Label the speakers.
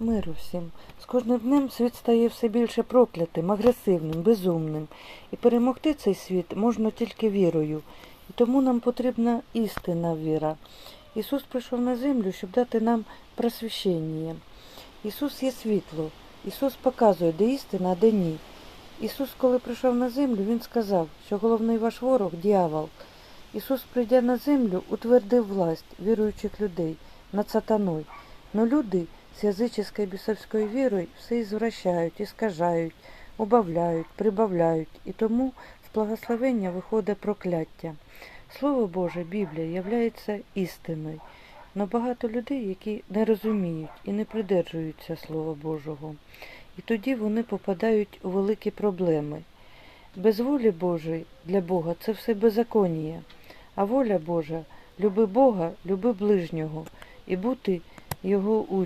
Speaker 1: Миру всім. З кожним днем світ стає все більше проклятим, агресивним, безумним. І перемогти цей світ можна тільки вірою. І тому нам потрібна істинна віра. Ісус прийшов на землю, щоб дати нам просвіщення. Ісус є світло. Ісус показує, де істина, а де ні. Ісус, коли прийшов на землю, Він сказав, що головний ваш ворог дьявол. Ісус, прийдя на землю, утвердив власть віруючих людей над сатаною. Но люди з язическою бісовською вірою все ізвращають, іскажають, убавляють, прибавляють, і тому з благословення виходить прокляття. Слово Боже, Біблія являється істиною. Но багато людей, які не розуміють і не придержуються Слова Божого. І тоді вони попадають у великі проблеми. Без волі Божої для Бога це все беззаконія, а воля Божа люби Бога, люби ближнього і бути його учнем.